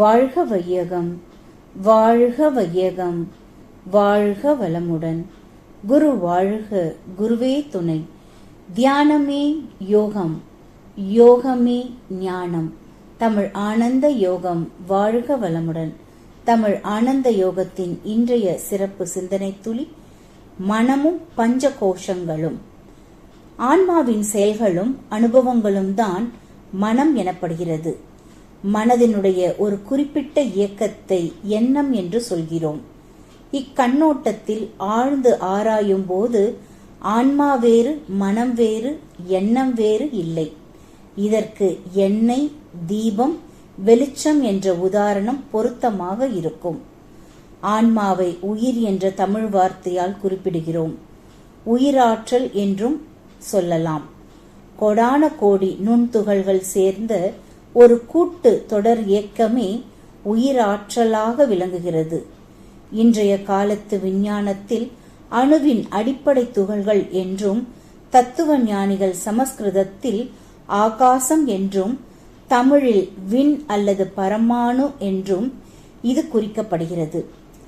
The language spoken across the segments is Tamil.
வாழ்க வையகம் வாழ்க வையகம் வாழ்க வளமுடன். குரு வாழ்க குருவே துணை. தியானமே யோகம் யோகமே ஞானம். தமிழ் ஆனந்த யோகம் வாழ்க வளமுடன். தமிழ் ஆனந்த யோகத்தின் இன்றைய சிறப்பு சிந்தனை துளி மனமும் பஞ்ச கோஷங்களும் ஆன்மாவின் செயல்களும் அனுபவங்களும் தான் மனம் எனப்படுகிறது. மனதினுடைய ஒரு குறிப்பிட்ட இயக்கத்தை எண்ணம் என்று சொல்கிறோம். இக்கண்ணோட்டத்தில் ஆழ்ந்து ஆராயும் போது ஆன்மா வேறு மனம் வேறு எண்ணம் வேறு இல்லை. இதற்கு எண்ணெய் தீபம் வெளிச்சம் என்ற உதாரணம் பொருத்தமாக இருக்கும். ஆன்மாவை உயிர் என்ற தமிழ் வார்த்தையால் குறிப்பிடுகிறோம். உயிராற்றல் என்றும் சொல்லலாம். கொடான கோடி நுண்துகள்கள் சேர்ந்த ஒரு கூட்டு தொடர் இயக்கமே உயிராற்றலாக விளங்குகிறது. இன்றைய காலத்து விஞ்ஞானத்தில் அணுவின் அடிப்படை துகள்கள் என்றும் தத்துவ ஞானிகள் சமஸ்கிருதத்தில் ஆகாசம் என்றும் தமிழில் விண் அல்லது பரமாணு என்றும் இது குறிக்கப்படுகிறது.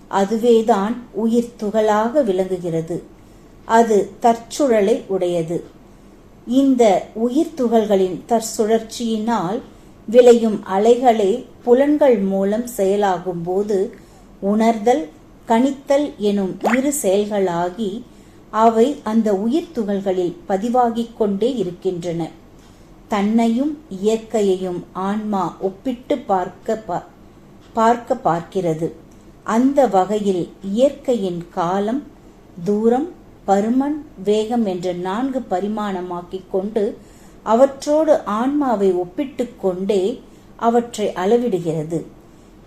அதுவேதான் உயிர் துகளாக விளங்குகிறது. அது தற்சுழலை உடையது. இந்த உயிர் துகள்களின் தற்சுழற்சியினால் விளையும் அலைகளே புலன்கள் மூலம் செயலாகும் போது உணர்தல் கணித்தல் எனும் இரு செயல்களாகி அவை அந்த உயிர் துகள்களில் பதிவாகிக் கொண்டே இருக்கின்றன. தன்னையும் இயற்கையையும் ஆன்மா ஒப்பிட்டு பார்க்க பார்க்க பார்க்கிறது. அந்த வகையில் இயற்கையின் காலம் தூரம் பருமன் வேகம் என்ற நான்கு பரிமாணமாக்கிக் கொண்டு அவற்றோடு ஆன்மாவை ஒப்பிட்டு கொண்டே அவற்றை அளவிடுகிறது.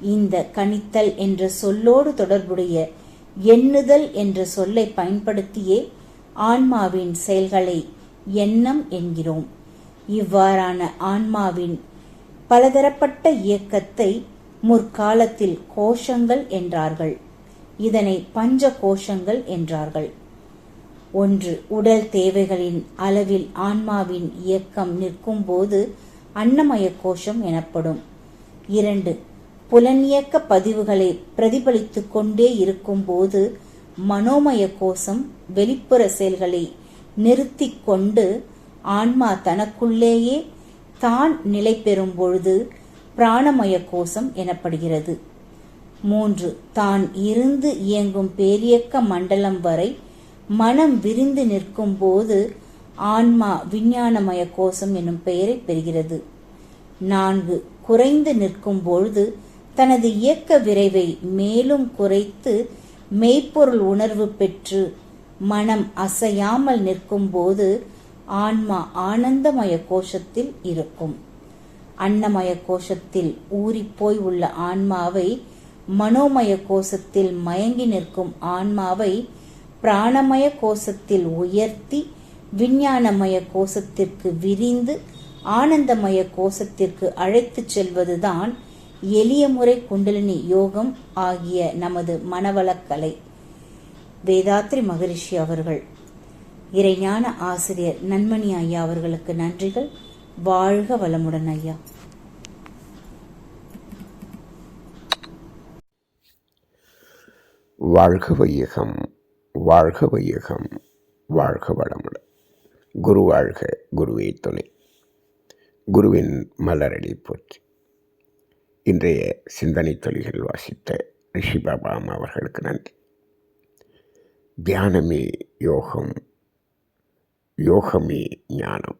இந்த கணித்தல் என்ற சொல்லோடு தொடர்புடைய எண்ணுதல் என்ற சொல்லை பயன்படுத்தியே ஆன்மாவின் செயல்களை எண்ணம் என்கிறோம். இவ்வாறான ஆன்மாவின் பலதரப்பட்ட இயக்கத்தை முற்காலத்தில் கோஷங்கள் என்றார்கள். இதனை பஞ்ச கோஷங்கள் என்றார்கள். ஒன்று உடல் தேவைகளின் அளவில் ஆன்மாவின் இயக்கம் நிற்கும் போது அன்னமய கோஷம் எனப்படும். இரண்டு புலனியக்க பதிவுகளை பிரதிபலித்து கொண்டே இருக்கும் போது மனோமய கோஷம் வெளிப்புற செயல்களை நிறுத்தி கொண்டு ஆன்மா தனக்குள்ளேயே தான் நிலை பெறும் பொழுது பிராணமய கோஷம் எனப்படுகிறது. மூன்று தான் இருந்து இயங்கும் பேரியக்க மண்டலம் வரை மனம் விரிந்து நிற்கும் போது ஆன்மா விஞ்ஞானமய கோஷம் என்னும் பெயரை பெறுகிறது. நான்கு குறைந்து நிற்கும் பொழுது தனது இயக்க விரைவை மேலும் குறைத்து மெய்ப்பொருள் உணர்வு பெற்று மனம் அசையாமல் நிற்கும் போது ஆன்மா ஆனந்தமய கோஷத்தில் இருக்கும். அன்னமய கோஷத்தில் ஊறிப்போய் உள்ள ஆன்மாவை மனோமய கோஷத்தில் மயங்கி நிற்கும் ஆன்மாவை பிராணமய கோஷத்தில் உயர்த்தி விஞ்ஞானமய கோஷத்திற்கு விரிந்து ஆனந்தமய கோஷத்திற்கு அழைத்துச் செல்வதுதான் எளிய முறை குண்டலினி யோகம் ஆகிய நமது மனவளக்கலை. வேதாத்ரி மகரிஷி அவர்கள் இறைஞான ஆசிரியர் நன்மணி ஐயா அவர்களுக்கு நன்றிகள். வாழ்க வளமுடன் ஐயா. வாழ்க வையகம். வாழ்க வையகம் வாழ்க வளமுடன் குரு வாழ்க குருவே துணை குருவின் மலரடி போற்றி இன்றைய சிந்தனை தொழில்கள் வாசித்த ரிஷி பாபாம் அவர்களுக்கு நன்றி தியானமே யோகம் யோகமே ஞானம்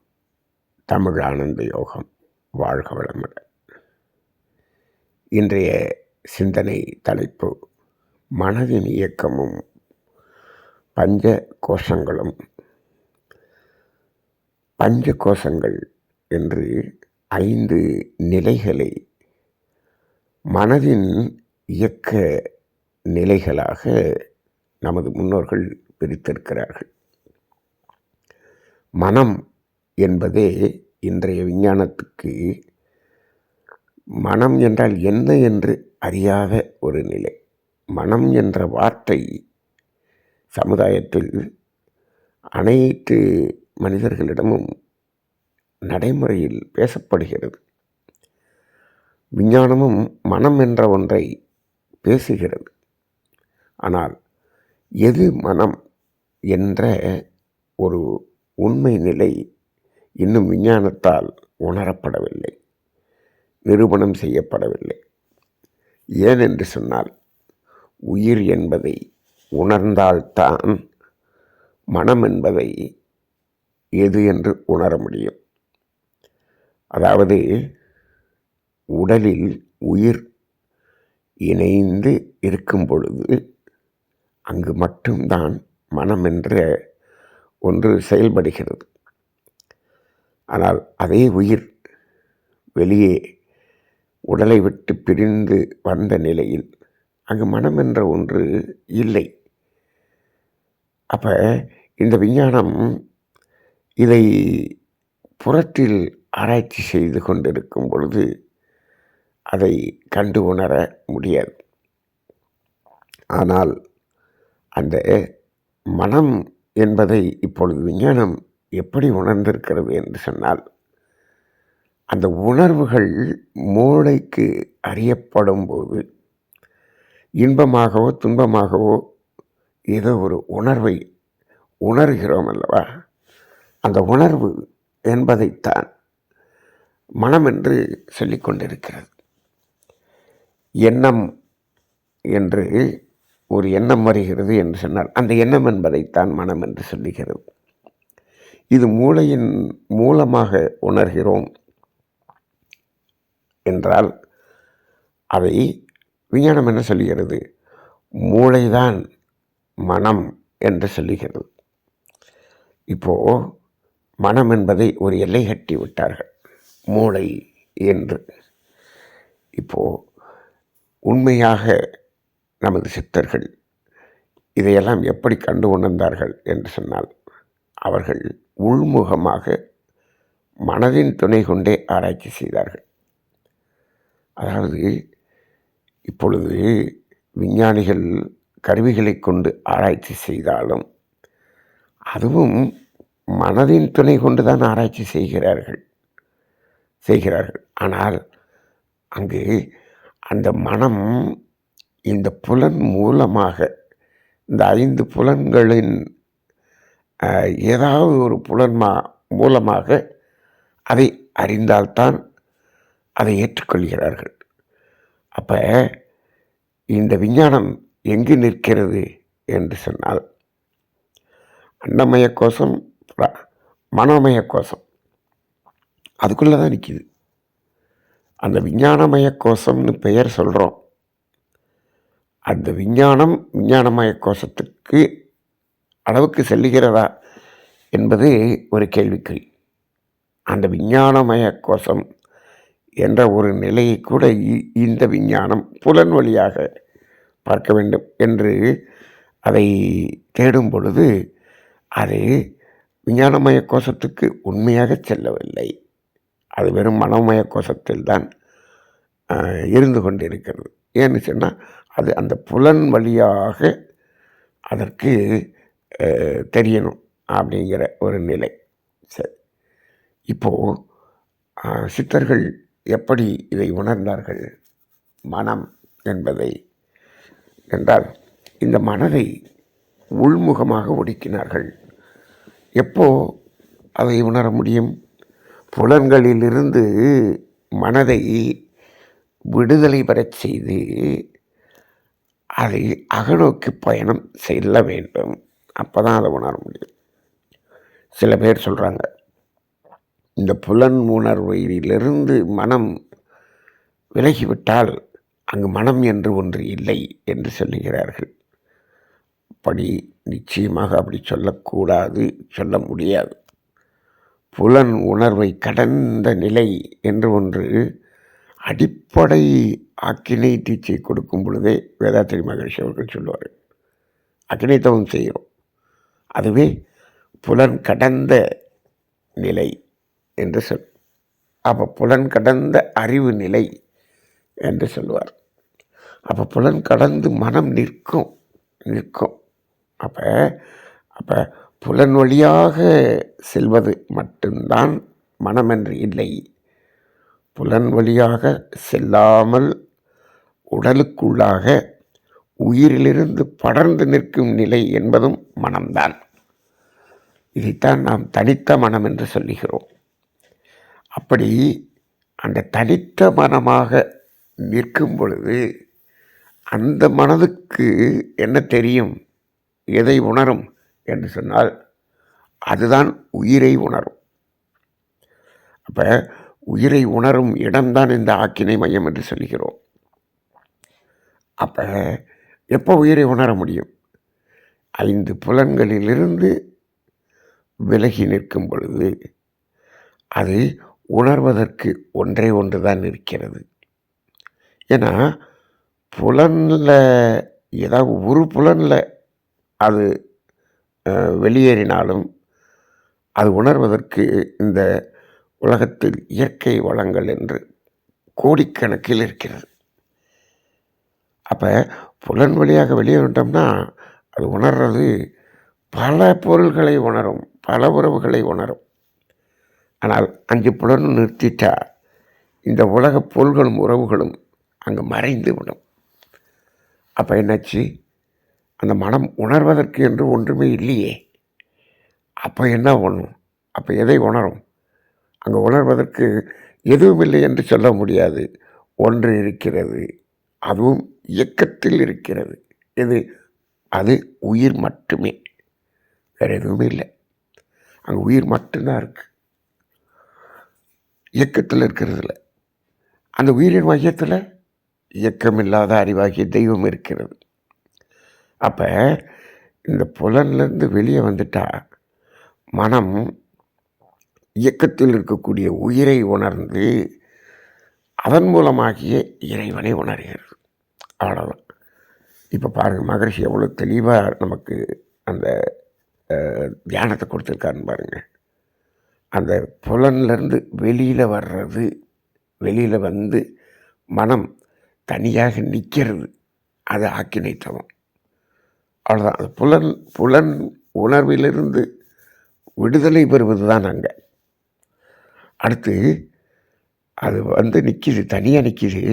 தமிழ் ஆனந்த யோகம் வாழ்க வளமுடன் இன்றைய சிந்தனை தலைப்பு மனதின் இயக்கமும் பஞ்ச கோஷங்களும் பஞ்ச கோஷங்கள் என்று ஐந்து நிலைகளை மனதின் இயக்க நிலைகளாக நமது முன்னோர்கள் பிரித்திருக்கிறார்கள். மனம் என்பதே இன்றைய விஞ்ஞானத்துக்கு மனம் என்றால் என்ன என்று அறியாத ஒரு நிலை. மனம் என்ற வார்த்தை சமுதாயத்தில் அனைத்து மனிதர்களிடமும் நடைமுறையில் பேசப்படுகிறது. விஞ்ஞானமும் மனம் என்ற ஒன்றை பேசுகிறது. ஆனால் எது மனம் என்ற ஒரு உண்மை நிலை இன்னும் விஞ்ஞானத்தால் உணரப்படவில்லை. நிரூபணம் செய்யப்படவில்லை. ஏனென்று சொன்னால் உயிர் என்பதை உணர்ந்தால்தான் மனம் என்பதை எது என்று உணர முடியும். அதாவது உடலில் உயிர் இணைந்து இருக்கும் பொழுது அங்கு மட்டும்தான் மனம் என்ற ஒன்று செயல்படுகிறது. ஆனால் அதே உயிர் வெளியே உடலை விட்டு பிரிந்து வந்த நிலையில் அங்கு மனம் என்ற ஒன்று இல்லை. அப்போ இந்த விஞ்ஞானம் இதை புறத்தில் ஆராய்ச்சி செய்து கொண்டிருக்கும் பொழுது அதை கண்டு உணர முடியாது. ஆனால் அந்த மனம் என்பதை இப்பொழுது விஞ்ஞானம் எப்படி உணர்ந்திருக்கிறது என்று சொன்னால் அந்த உணர்வுகள் மூளைக்கு அறியப்படும் போது இன்பமாகவோ துன்பமாகவோ ஏதோ ஒரு உணர்வை உணர்கிறோம் அல்லவா? அந்த உணர்வு என்பதைத்தான் மனம் என்று சொல்லிக்கொண்டிருக்கிறது எண்ணம் என்று ஒரு எண்ணம் வருகிறது என்று சொன்னால் அந்த எண்ணம் என்பதைத்தான் மனம் என்று சொல்லுகிறது. இது மூளையின் மூலமாக உணர்கிறோம் என்றால் அதை விஞ்ஞானம் என்ன சொல்லுகிறது? மூளைதான் மனம் என்று சொல்லுகிறது. இப்போது மனம் என்பதை ஒரு எல்லை கட்டி விட்டார்கள். மூளை என்று. இப்போது உண்மையாக நமது சித்தர்கள் இதையெல்லாம் எப்படி கண்டு உணர்ந்தார்கள் என்று சொன்னால் அவர்கள் உள்முகமாக மனதின் துணை கொண்டே ஆராய்ச்சி செய்தார்கள். அதாவது இப்பொழுது விஞ்ஞானிகள் கருவிகளை கொண்டு ஆராய்ச்சி செய்தாலும் அதுவும் மனதின் துணை கொண்டு தான் ஆராய்ச்சி செய்கிறார்கள் செய்கிறார்கள். ஆனால் அங்கு அந்த மனம் இந்த புலன் மூலமாக இந்த ஐந்து புலன்களின் ஏதாவது ஒரு புலன் மா மூலமாக அதை அறிந்தால்தான் அதை ஏற்றுக்கொள்கிறார்கள். அப்போ இந்த விஞ்ஞானம் எங்கு நிற்கிறது என்று சொன்னால் அன்னமய கோஷம் மனோமய கோஷம் அதுக்குள்ளே தான் நிற்கிது அந்த விஞ்ஞானமய கோஷம்னு பெயர் சொல்கிறோம் அந்த விஞ்ஞானம் விஞ்ஞானமய கோஷத்துக்கு அளவுக்கு செல்லுகிறதா என்பது ஒரு கேள்விக்குறி. அந்த விஞ்ஞானமய கோஷம் என்ற ஒரு நிலையை கூட இ- இந்த விஞ்ஞானம் புலன் வழியாக பார்க்க வேண்டும் என்று அதை தேடும் பொழுது அது விஞ்ஞானமய கோஷத்துக்கு உண்மையாக செல்லவில்லை. அது வெறும் மனோமய கோஷத்தில் தான் இருந்து கொண்டிருக்கிறது. ஏன்னு சொன்னால் அது அந்த புலன் வழியாக அதற்கு தெரியணும் அப்படிங்கிற ஒரு நிலை. சரி. இப்போது சித்தர்கள் எப்படி இதை உணர்ந்தார்கள் மனம் என்பதை? என்றால் இந்த மனதை உள்முகமாக ஒடுக்கினார்கள். எப்போ அதை உணர முடியும்? புலன்களிலிருந்து மனதை விடுதலை பெறச் செய்து அதை அகநோக்கி பயணம் செல்ல வேண்டும். அப்போ தான் அதை உணர முடியும். சில பேர் சொல்கிறாங்க இந்த புலன் உணர்விலிருந்து மனம் விலகிவிட்டால் அங்கு மனம் என்று ஒன்று இல்லை என்று சொல்லுகிறார்கள். அப்படி நிச்சயமாக அப்படி சொல்லக்கூடாது சொல்ல முடியாது. புலன் உணர்வை கடந்த நிலை என்று ஒன்று அடிப்படை அக்கினை தீட்சை கொடுக்கும் பொழுதே வேதாத்திரி மகரிஷி அவர்கள் சொல்லுவார் அக்கினை தவம் செய்கிறோம். அதுவே புலன் கடந்த நிலை. என்று சொல். அப்போ புலன் கடந்த அறிவு நிலை என்று சொல்லுவார். அப்போ புலன் கடந்து மனம் நிற்கும் நிற்கும். அப்போ அப்போ புலன் வழியாக செல்வது மட்டும்தான் மனம் என்று இல்லை. புலன் வழியாக செல்லாமல் உடலுக்குள்ளாக உயிரிலிருந்து படர்ந்து நிற்கும் நிலை என்பதும் மனம்தான். இதைத்தான் நாம் தனித்த மனம் என்று சொல்லுகிறோம். அப்படி அந்த தனித்த மனமாக நிற்கும் பொழுது அந்த மனதுக்கு என்ன தெரியும்? எதை உணரும்? என்று சொன்னால் அதுதான் உயிரை உணரும். அப்போ உயிரை உணரும் இடம்தான் இந்த ஆக்கினை மையம் என்று சொல்கிறோம் அப்போ எப்போ உயிரை உணர முடியும்? ஐந்து புலன்களிலிருந்து விலகி நிற்கும் பொழுது அது உணர்வதற்கு ஒன்றே ஒன்று தான் இருக்கிறது. ஏன்னா புலனில் ஏதாவது ஒரு புலனில் அது வெளியேறினாலும் அது உணர்வதற்கு இந்த உலகத்தில் இயற்கை வளங்கள் என்று கோடிக்கணக்கில் இருக்கிறது. அப்போ புலன் வழியாக வெளியே விட்டோம்னா அது உணர்றது பல பொருள்களை உணரும் பல உறவுகளை உணரும். ஆனால் அஞ்சு புலனும் நிறுத்திட்டா இந்த உலக பொருள்களும் உறவுகளும் அங்கே மறைந்து விடும். அப்போ என்னாச்சு? அந்த மனம் உணர்வதற்கு என்று ஒன்றுமே இல்லையே. அப்போ என்ன பண்ணும் அப்போ எதை உணரும்? அங்கே உணர்வதற்கு எதுவும் இல்லை என்று சொல்ல முடியாது. ஒன்று இருக்கிறது அதுவும் இயக்கத்தில் இருக்கிறது. எது? அது உயிர் மட்டுமே. வேறு எதுவுமே இல்லை. அங்கே உயிர் மட்டும்தான் இருக்குது இயக்கத்தில் இருக்கிறதுல அந்த உயிரின் மையத்தில் இயக்கமில்லாத அறிவாகிய தெய்வம் இருக்கிறது. அப்போ இந்த புலன்லேருந்து வெளியே வந்துட்டால் மனம் இயக்கத்தில் இருக்கக்கூடிய உயிரை உணர்ந்து அதன் மூலமாகிய இறைவனை உணர்கிறது. அவ்வளோதான் இப்போ பாருங்கள் மகரிஷி எவ்வளோ தெளிவாக நமக்கு அந்த தியானத்தை கொடுத்துருக்காருன்னு பாருங்கள் அந்த புலன்லேருந்து வெளியில் வர்றது வெளியில் வந்து மனம் தனியாக நிற்கிறது அது ஆக்கினைத்தவம் அவ்வளோதான் அது புலன் புலன் உணர்விலிருந்து விடுதலை பெறுவது தான் அங்கே. அடுத்து அது வந்து நிற்கிது தனியாக நிற்கிது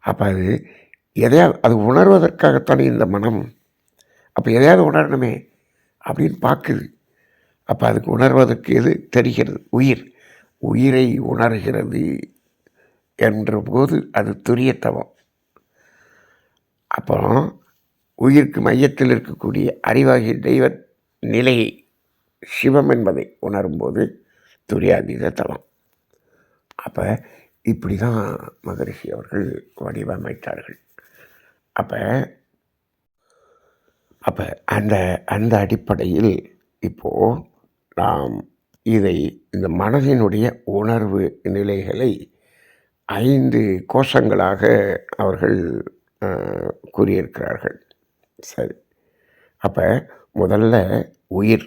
அப்போ அது எதையாவது அது உணர்வதற்காகத்தானே இந்த மனம்? அப்போ எதையாவது உணரணுமே அப்படின்னு பார்க்குது. அப்போ அதுக்கு உணர்வதற்கு எது? தெரிகிறது. உயிர். உயிரை உணர்கிறது என்ற போது அது துரியத்தவம். அப்புறம் உயிருக்கு மையத்தில் இருக்கக்கூடிய அறிவாகிய தெய்வ நிலையை சிவம் என்பதை உணரும்போது துரியாதீத தவம். அப்போ இப்படி தான் மகரிஷி அவர்கள் வடிவமைத்தார்கள். அப்போ அப்போ அந்த அந்த அடிப்படையில் இப்போது நாம் இதை இந்த மனதினுடைய உணர்வு நிலைகளை ஐந்து கோஷங்களாக அவர்கள் கூறியிருக்கிறார்கள். சரி. அப்போ முதல்ல உயிர்.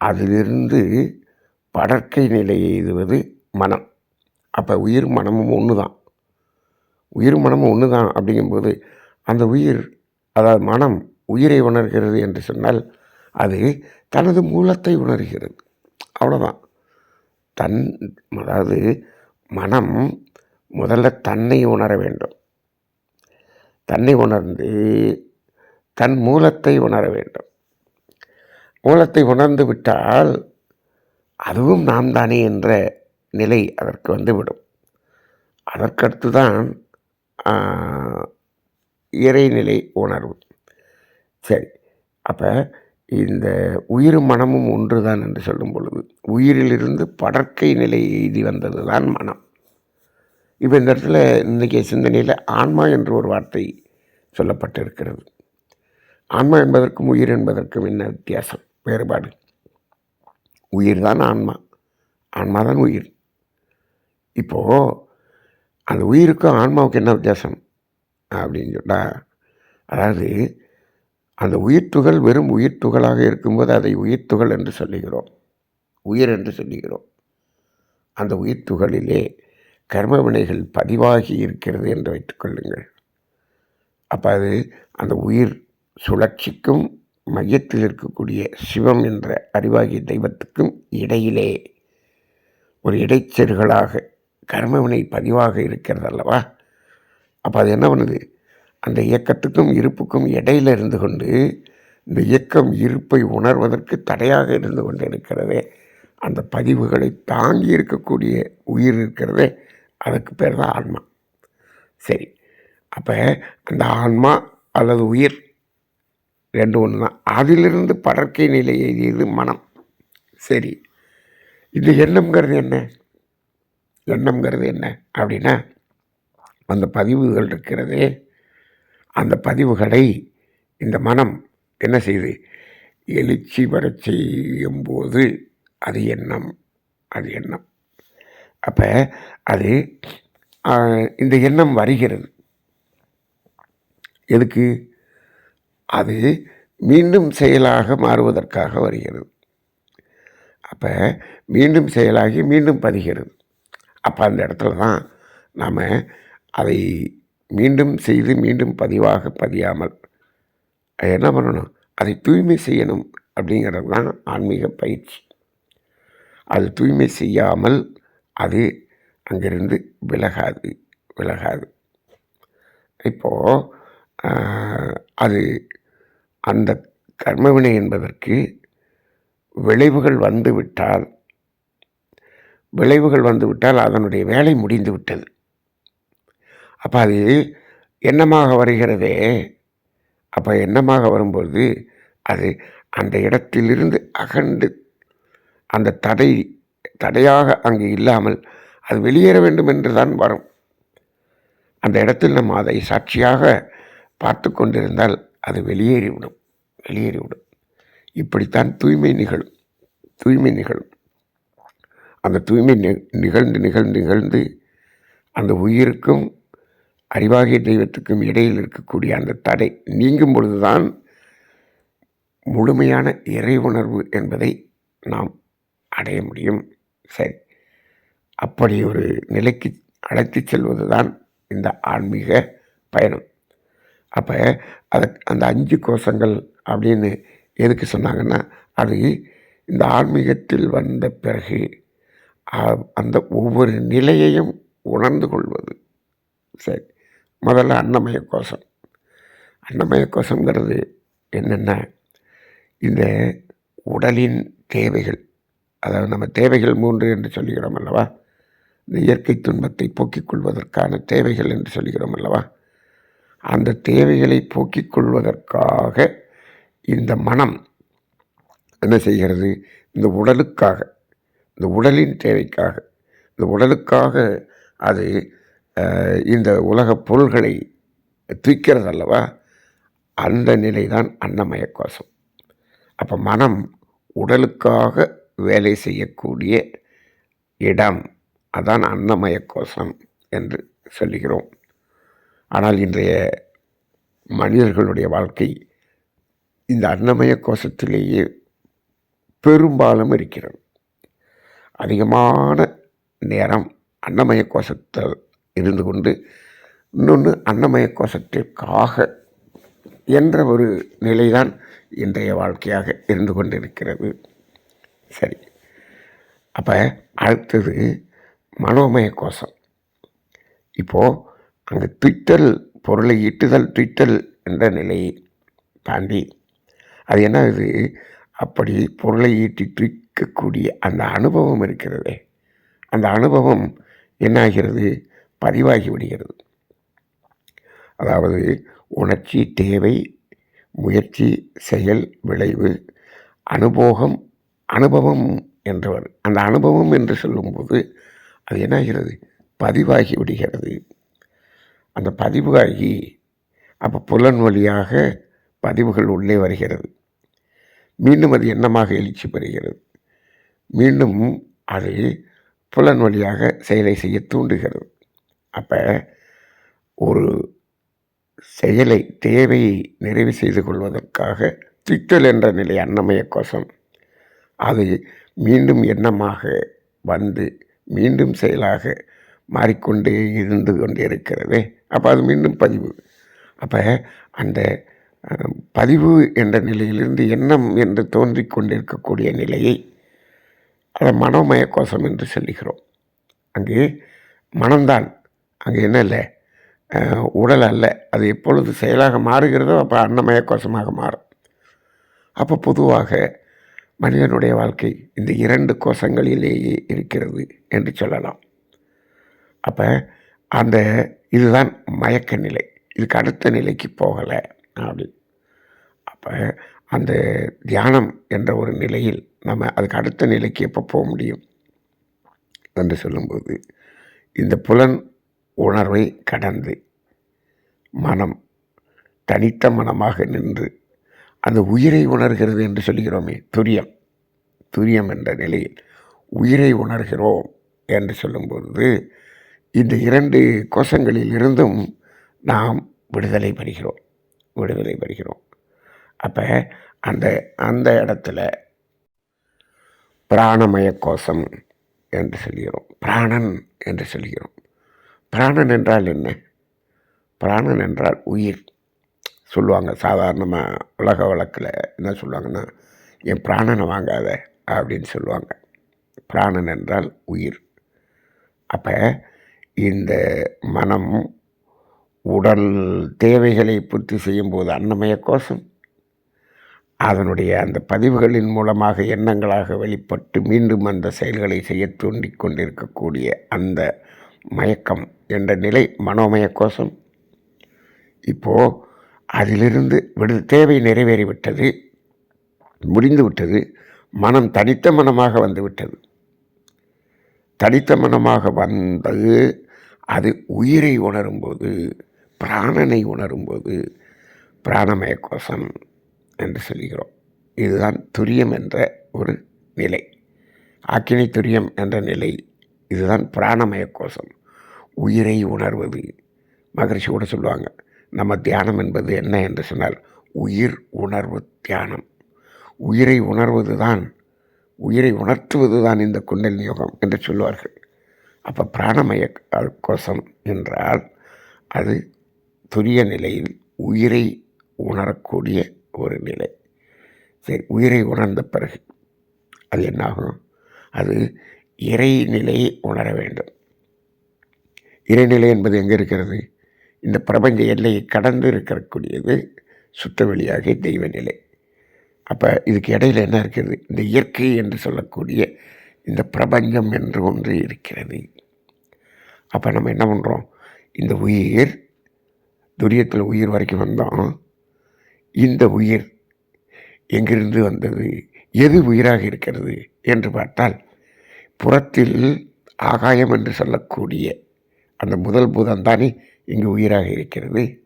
அதிலிருந்து படற்கை நிலையை எய்துவது மனம். அப்போ உயிர் மனமும் ஒன்று தான் உயிர் மனமும் ஒன்று தான் அப்படிங்கும்போது அந்த உயிர் அதாவது மனம் உயிரை உணர்கிறது என்று சொன்னால் அது தனது மூலத்தை உணர்கிறது. அவ்வளோதான் தன் அதாவது மனம் முதல்ல தன்னை உணர வேண்டும். தன்னை உணர்ந்து தன் மூலத்தை உணர வேண்டும். மூலத்தை உணர்ந்து விட்டால் அதுவும் நாம் தானே என்ற நிலை அதற்கு வந்துவிடும். அதற்கடுத்து தான் இறைநிலை உணர்வு. சரி அப்போ இந்த உயிரும் மனமும் ஒன்று தான் என்று சொல்லும் பொழுது உயிரிலிருந்து படற்கை நிலை எய்தி வந்தது தான் மனம். இப்போ இந்த இடத்துல இன்றைக்கி சிந்தனையில் ஆன்மா என்ற ஒரு வார்த்தை சொல்லப்பட்டிருக்கிறது. ஆன்மா என்பதற்கும் உயிர் என்பதற்கும் என்ன வித்தியாசம்? வேறுபாடு. உயிர் தான் ஆன்மா. ஆன்மா தான் உயிர். இப்போது அந்த உயிருக்கும் ஆன்மாவுக்கு என்ன வித்தியாசம்? அப்படின்னு சொன்னால் அதாவது அந்த உயிர்த்துகள் வெறும் உயிர்த்துகளாக இருக்கும்போது அதை உயிர்த்துகள் என்று சொல்லுகிறோம். உயிர் என்று சொல்லுகிறோம். அந்த உயிர்த்துகளிலே கர்ம வினைகள் பதிவாகி இருக்கிறது என்று வைத்துக்கொள்ளுங்கள் அப்போ அது அந்த உயிர் சுழற்சிக்கும் மையத்தில் இருக்கக்கூடிய சிவம் என்ற அறிவாகிய தெய்வத்துக்கும் இடையிலே ஒரு இடைச்செருகளாக கர்மவினை பதிவாக இருக்கிறது அல்லவா? அப்போ அது என்ன பண்ணுது? அந்த இயக்கத்துக்கும் இருப்புக்கும் இடையில இருந்து கொண்டு இந்த இயக்கம் இருப்பை உணர்வதற்கு தடையாக இருந்து கொண்டு இருக்கிறதே அந்த பதிவுகளை தாங்கி இருக்கக்கூடிய உயிர் இருக்கிறதே அதுக்கு பேர் தான் ஆன்மா. சரி அப்போ அந்த ஆன்மா அல்லது உயிர் ரெண்டு ஒன்று தான் அதிலிருந்து படற்கை நிலை எழுதியது மனம். சரி இந்த எண்ணம்ங்கிறது என்ன? எண்ணம்ங்கிறது என்ன அப்படின்னா அந்த பதிவுகள் இருக்கிறதே அந்த பதிவுகளை இந்த மனம் என்ன செய்யுது எழுச்சி வரச் செய்யும்போது அது எண்ணம் அது எண்ணம். அப்போ அது இந்த எண்ணம் வருகிறது. எதுக்கு? அது மீண்டும் செயலாக மாறுவதற்காக வருகிறது. அப்போ மீண்டும் செயலாகி மீண்டும் பதிகிறது. அப்போ அந்த இடத்துல தான் நாம் அதை மீண்டும் செய்து மீண்டும் பதிவாக பதியாமல். அது என்ன பண்ணணும்? அதை தூய்மை செய்யணும் அப்படிங்கிறது தான் ஆன்மீக பயிற்சி. அது தூய்மை செய்யாமல் அது அங்கிருந்து விலகாது விலகாது. இப்போது அது அந்த கர்மவினை என்பதற்கு விளைவுகள் வந்துவிட்டால் விளைவுகள் வந்துவிட்டால் அதனுடைய வேலை முடிந்து விட்டது அப்போ அது எண்ணமாக வருகிறதே? அப்போ எண்ணமாக வரும்போது அது அந்த இடத்திலிருந்து அகண்டு அந்த தடை தடையாக அங்கு இல்லாமல் அது வெளியேற வேண்டும் என்று தான் வரும். அந்த இடத்தில் நம்ம அதை சாட்சியாக பார்த்து கொண்டிருந்தால் அது வெளியேறிவிடும் வெளியேறிவிடும். இப்படித்தான் தூய்மை நிகழும் தூய்மை நிகழும். அந்த தூய்மை நி- நிகழ்ந்து நிகழ்ந்து நிகழ்ந்து அந்த உயிருக்கும் அறிவாகிய தெய்வத்துக்கும் இடையில் இருக்கக்கூடிய அந்த தடை நீங்கும் பொழுதுதான் முழுமையான இறை உணர்வு என்பதை நாம் அடைய முடியும். சரி. அப்படி ஒரு நிலைக்கு அழைத்துச் செல்வது தான் இந்த ஆன்மீக பயணம். அப்போ அதை அந்த அஞ்சு கோஷங்கள் அப்படின்னு எதுக்கு சொன்னாங்கன்னா அது இந்த ஆன்மீகத்தில் வந்த பிறகு அந்த ஒவ்வொரு நிலையையும் உணர்ந்து கொள்வது. சரி. முதல்ல அன்னமய கோஷம் அன்னமய கோஷங்கிறது என்னென்ன இந்த உடலின் தேவைகள் அதாவது நம்ம தேவைகள் மூன்று என்று சொல்லுகிறோம் அல்லவா? இந்த இயற்கை துன்பத்தை போக்கிக் கொள்வதற்கான தேவைகள் என்று சொல்லுகிறோம் அல்லவா? அந்த தேவைகளை போக்கிக் கொள்வதற்காக இந்த மனம் என்ன செய்கிறது? இந்த உடலுக்காக இந்த உடலின் தேவைக்காக இந்த உடலுக்காக அது இந்த உலகப் பொருள்களை துய்க்கிறது அல்லவா அந்த நிலை தான் அன்னமய கோஷம். அப்போ மனம் உடலுக்காக வேலை செய்யக்கூடிய இடம் அதான் அன்னமய கோஷம் என்று சொல்லுகிறோம். ஆனால் இன்றைய மனிதர்களுடைய வாழ்க்கை இந்த அன்னமய கோஷத்திலேயே பெரும்பாலும் இருக்கிறது. அதிகமான நேரம் அன்னமய கோஷத்தில் இருந்து கொண்டு இன்னொன்று அன்னமய கோஷத்திற்காக என்ற ஒரு நிலைதான் இன்றைய வாழ்க்கையாக இருந்து கொண்டிருக்கிறது. சரி. அப்போ அடுத்தது மனோமய கோஷம். இப்போது அங்கே துய்த்தல் பொருளை ஈட்டுதல் துய்த்தல் என்ற நிலையை தாண்டி அது என்ன இது? அப்படி பொருளை ஈட்டி துய்க்கக்கூடிய அந்த அனுபவம் இருக்கிறதே. அந்த அனுபவம் என்னாகிறது? பதிவாகி விடுகிறது. அதாவது உணர்ச்சி தேவை முயற்சி செயல் விளைவு அனுபோகம் அனுபவம் என்றவர். அந்த அனுபவம் என்று சொல்லும்போது அது என்னாகிறது? பதிவாகி விடுகிறது. அந்த பதிவாகி அப்போ புலன் வழியாக பதிவுகள் உள்ளே வருகிறது. மீண்டும் அது எண்ணமாக எழுச்சி பெறுகிறது. மீண்டும் அது புலன் வழியாக செயலை செய்ய தூண்டுகிறது. அப்போ ஒரு செயலை தேவையை நிறைவு செய்து கொள்வதற்காக திட்டல் என்ற நிலை அன்னமய கோஷம். அது மீண்டும் எண்ணமாக வந்து மீண்டும் செயலாக மாறிக்கொண்டே இருந்து கொண்டே இருக்கிறது அப்போ அது மீண்டும் பதிவு. அப்போ அந்த பதிவு என்ற நிலையிலிருந்து எண்ணம் என்று தோன்றி கொண்டிருக்கக்கூடிய நிலையை அதை மனோமய கோஷம் என்று சொல்லுகிறோம். அங்கே மனம்தான் அங்கே என்ன இல்லை? உடல் அல்ல. அது எப்பொழுது செயலாக மாறுகிறதோ அப்போ அன்னமய கோஷமாக மாறும். அப்போ பொதுவாக மனிதனுடைய வாழ்க்கை இந்த இரண்டு கோஷங்களிலேயே இருக்கிறது என்று சொல்லலாம். அப்போ அந்த இதுதான் மயக்க நிலை. இதுக்கு அடுத்த நிலைக்கு போகலை அப்படி அப்போ அந்த தியானம் என்ற ஒரு நிலையில் நம்ம அதுக்கு அடுத்த நிலைக்கு எப்போ போக முடியும்? என்று சொல்லும்போது இந்த புலன் உணர்வை கடந்து மனம் தனித்த மனமாக நின்று அந்த உயிரை உணர்கிறது என்று சொல்கிறோமே துரியம். துரியம் என்ற நிலையில் உயிரை உணர்கிறோம் என்று சொல்லும்பொழுது இந்த இரண்டு கோஷங்களில் இருந்தும் நாம் விடுதலை பெறுகிறோம் விடுதலை பெறுகிறோம். அப்போ அந்த அந்த இடத்துல பிராணமய கோஷம் என்று சொல்கிறோம் பிராணன் என்று சொல்கிறோம் பிராணன் என்றால் என்ன? பிராணன் என்றால் உயிர். சொல்லுவாங்க சாதாரணமாக உலக வழக்கில் என்ன சொல்லுவாங்கன்னா என் பிராணனை வாங்காத அப்படின்னு சொல்லுவாங்க. பிராணன் என்றால் உயிர். அப்போ இந்த மனம் உடல் தேவைகளை பூர்த்தி செய்யும்போது அன்னமய கோஷம். அதனுடைய அந்த பதிவுகளின் மூலமாக எண்ணங்களாக வெளிப்பட்டு மீண்டும் அந்த செயல்களை செய்ய தூண்டிக் கொண்டிருக்கக்கூடிய அந்த மயக்கம் என்ற நிலை மனோமய கோஷம் இப்போது அதிலிருந்து விடு தேவை நிறைவேறிவிட்டது முடிந்து விட்டது மனம் தனித்த மனமாக வந்து விட்டது தனித்த மனமாக வந்தது அது உயிரை உணரும்போது பிராணனை உணரும்போது பிராணமய கோஷம் என்று சொல்கிறோம். இதுதான் துரியம் என்ற ஒரு நிலை. ஆக்கினை துரியம் என்ற நிலை இதுதான் பிராணமய கோஷம் உயிரை உணர்வது. மகரிஷி கூட சொல்லுவாங்க நம்ம தியானம் என்பது என்ன என்று சொன்னால் உயிர் உணர்வு தியானம். உயிரை உணர்வது தான் உயிரை உணர்த்துவது தான் இந்த குண்டல் யோகம் என்று சொல்வார்கள் அப்போ பிராணமய கோஷம் என்றால் அது துரிய நிலையில் உயிரை உணரக்கூடிய ஒரு நிலை. சரி உயிரை உணர்ந்த பிறகு அது என்னாகும்? அது இறைநிலையை உணர வேண்டும். இறைநிலை என்பது எங்கே இருக்கிறது? இந்த பிரபஞ்ச எல்லையை கடந்து இருக்கக்கூடியது சுத்தவெளியாக தெய்வ நிலை. அப்போ இதுக்கு இடையில என்ன இருக்கிறது? இந்த இயற்கை என்று சொல்லக்கூடிய இந்த பிரபஞ்சம் என்று ஒன்று இருக்கிறது. அப்போ நம்ம என்ன பண்ணுறோம் இந்த உயிர் துரியத்தில் உயிர் வரைக்கும் வந்தோம். இந்த உயிர் எங்கிருந்து வந்தது? எது உயிராக இருக்கிறது? என்று பார்த்தால் புறத்தில் ஆகாயம் என்று சொல்லக்கூடிய அந்த முதல் பூதம் தானே இங்கு உயிராக இருக்கிறது?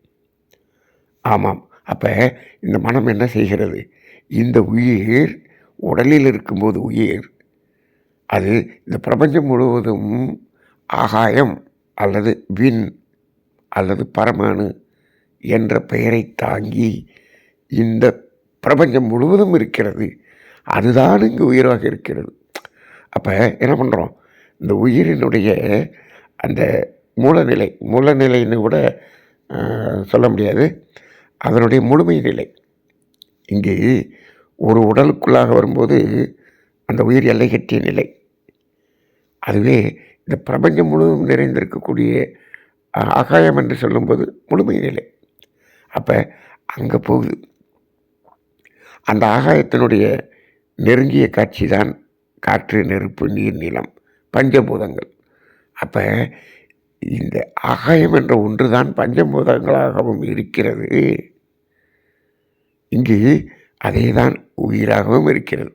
ஆமாம். அப்போ இந்த மனம் என்ன செய்கிறது? இந்த உயிர் உடலில் இருக்கும்போது உயிர் அது இந்த பிரபஞ்சம் முழுவதும் ஆகாயம் அல்லது விண் அல்லது பரமானு என்ற பெயரை தாங்கி இந்த பிரபஞ்சம் முழுவதும் இருக்கிறது. அதுதான் இங்கு உயிராக இருக்கிறது. அப்போ என்ன பண்ணுறோம் இந்த உயிரினுடைய அந்த மூலநிலை மூலநிலைன்னு கூட சொல்ல முடியாது. அதனுடைய முழுமை நிலை. இங்கே ஒரு உடலுக்குள்ளாக வரும்போது அந்த உயிர் எல்லை கட்டிய நிலை. அதுவே இந்த பிரபஞ்சம் முழுவதும் நிறைந்திருக்கக்கூடிய ஆகாயம் என்று சொல்லும்போது முழுமை நிலை. அப்போ அங்கே போகுது. அந்த ஆகாயத்தினுடைய நெருங்கிய காட்சி தான் காற்று நெருப்பு நீர் நிலம் பஞ்சபூதங்கள். அப்போ இந்த ஆகாயம் என்ற ஒன்று தான் பஞ்சபூதங்களாகவும் இருக்கிறது. இங்கு அதே தான் உயிராகவும் இருக்கிறது.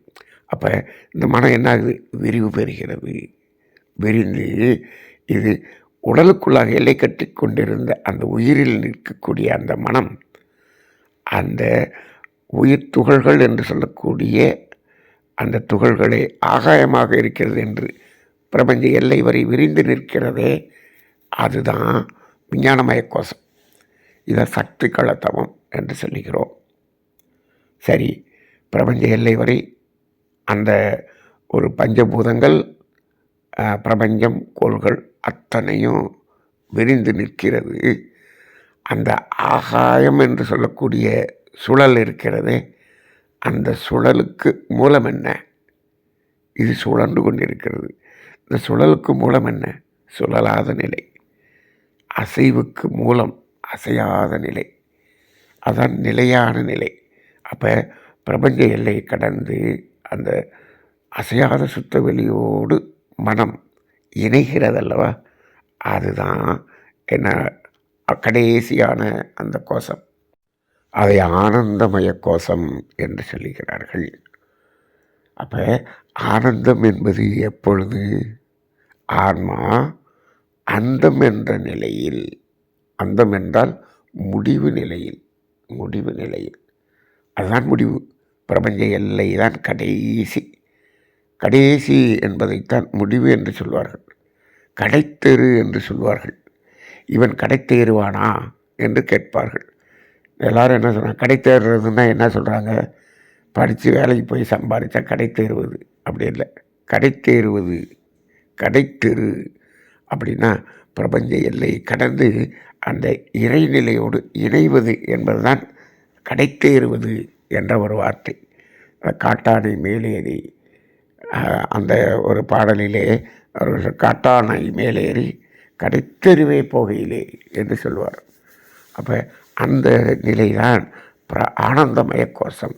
அப்போ இந்த மனம் என்ன ஆகுது விரிவு பெறுகிறது. விரிந்து இது உடலுக்குள்ளாக எல்லை கட்டி கொண்டிருந்த அந்த உயிரில் நிற்கக்கூடிய அந்த மனம் அந்த உயிர் துகள்கள் என்று சொல்லக்கூடிய அந்த துகள்களே ஆகாயமாக இருக்கிறது என்று பிரபஞ்ச எல்லை வரை விரிந்து நிற்கிறதே அதுதான் விஞ்ஞானமய கோஷம். இதை சக்தி களத்தவம் என்று சொல்லுகிறோம். சரி பிரபஞ்ச எல்லை வரை அந்த ஒரு பஞ்சபூதங்கள் பிரபஞ்சம் கோள்கள் அத்தனையும் விரிந்து நிற்கிறது. அந்த ஆகாயம் என்று சொல்லக்கூடிய சுழல் இருக்கிறது அந்த சுழலுக்கு மூலம் என்ன? இது சுழன்று கொண்டிருக்கிறது. இந்த சுழலுக்கு மூலம் என்ன? சுழலாத நிலை. அசைவுக்கு மூலம் அசையாத நிலை. அதான் நிலையான நிலை. அப்போ பிரபஞ்ச எல்லையை கடந்து அந்த அசையாத சுத்த வெளியோடு மனம் இணைகிறதல்லவா? அதுதான் என்ன கடைசியான அந்த கோஷம். அதை ஆனந்தமய கோஷம் என்று சொல்லுகிறார்கள். அப்போ ஆனந்தம் என்பது எப்பொழுது? ஆன்மா அந்தம் என்ற நிலையில் அந்தம் என்றால் முடிவு நிலையில் முடிவு நிலையில். அதுதான் முடிவு. பிரபஞ்ச எல்லை தான் கடைசி. கடைசி என்பதைத்தான் முடிவு என்று சொல்வார்கள். கடைத்தெரு என்று சொல்வார்கள். இவன் கடைத்தேறுவானா? என்று கேட்பார்கள். எல்லோரும் என்ன சொல்கிறாங்க கடை தேர்றதுன்னா என்ன சொல்கிறாங்க படித்து வேலைக்கு போய் சம்பாதிச்சா கடைத்தேறுவது அப்படி இல்லை. கடைத்தேறுவது கடைத்தெரு அப்படின்னா பிரபஞ்ச எல்லையை கடந்து அந்த இறைநிலையோடு இணைவது என்பதுதான் கடைத்தேறுவது என்ற ஒரு வார்த்தை. காட்டானை மேலேறி அந்த ஒரு பாடலிலே ஒரு காட்டானை மேலேறி கடைத்தெருவே போகையிலே என்று சொல்வார். அப்போ அந்த நிலைதான் பிர ஆனந்தமய கோஷம்.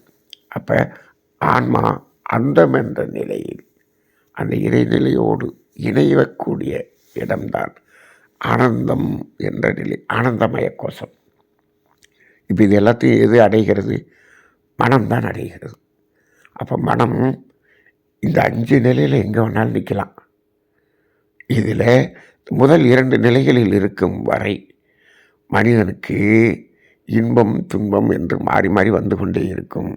அப்போ ஆன்மா அந்தம் என்ற நிலையில் அந்த இறைநிலையோடு இணையக்கூடிய இடம்தான் ஆனந்தம் என்ற நிலை ஆனந்தமய கோஷம். இப்போ இது எல்லாத்தையும் எது அடைகிறது? மனம்தான் அடைகிறது. அப்போ மனம் இந்த அஞ்சு நிலையில் எங்கே வேணாலும் நிற்கலாம் இதில் முதல் இரண்டு நிலைகளில் இருக்கும் வரை மனிதனுக்கு இன்பம் துன்பம் என்று மாறி மாறி வந்து கொண்டே இருக்கும்.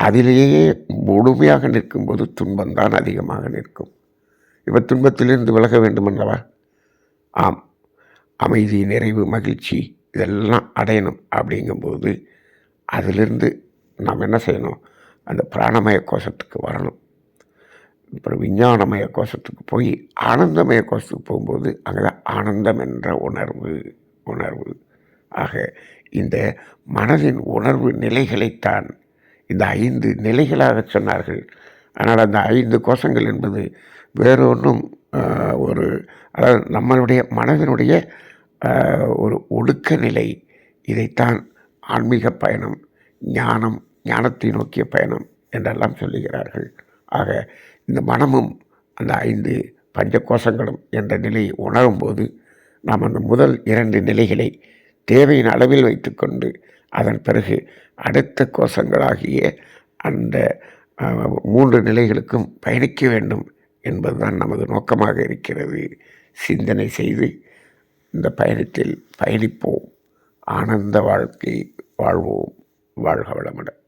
அதிலேயே முழுமையாக நிற்கும்போது துன்பம்தான் அதிகமாக நிற்கும். இப்போ துன்பத்திலிருந்து விலக வேண்டுமல்லவா? ஆம். அமைதி நிறைவு மகிழ்ச்சி இதெல்லாம் அடையணும் அப்படிங்கும்போது அதிலிருந்து நாம் என்ன செய்யணும்? அந்த பிராணமய கோஷத்துக்கு வரணும். அப்புறம் விஞ்ஞானமய கோஷத்துக்கு போய் ஆனந்தமய கோஷத்துக்கு போகும்போது அங்கே தான் ஆனந்தம் என்ற உணர்வு உணர்வு. ஆக இந்த மனதின் உணர்வு நிலைகளைத்தான் இந்த ஐந்து நிலைகளாக சொன்னார்கள். ஆனால் அந்த ஐந்து கோஷங்கள் என்பது வேறொன்றும் ஒரு அதாவது நம்மளுடைய மனதினுடைய ஒரு ஒடுக்க நிலை. இதைத்தான் ஆன்மீக பயணம் ஞானம் ஞானத்தை நோக்கிய பயணம் என்றெல்லாம் சொல்லுகிறார்கள். ஆக இந்த மனமும் அந்த ஐந்து பஞ்ச கோஷங்களும் என்ற நிலையை உணரும்போது நாம் அந்த முதல் இரண்டு நிலைகளை தேவையின் அளவில் வைத்துக்கொண்டு அதன் பிறகு அடுத்த கோஷங்களாகிய அந்த மூன்று நிலைகளுக்கும் பயணிக்க வேண்டும் என்பதுதான் நமது நோக்கமாக இருக்கிறது. சிந்தனை செய்து இந்த பயணத்தில் பயணிப்போம். ஆனந்த வாழ்க்கை வாழ்வோம். வாழ்க வளமுடன்.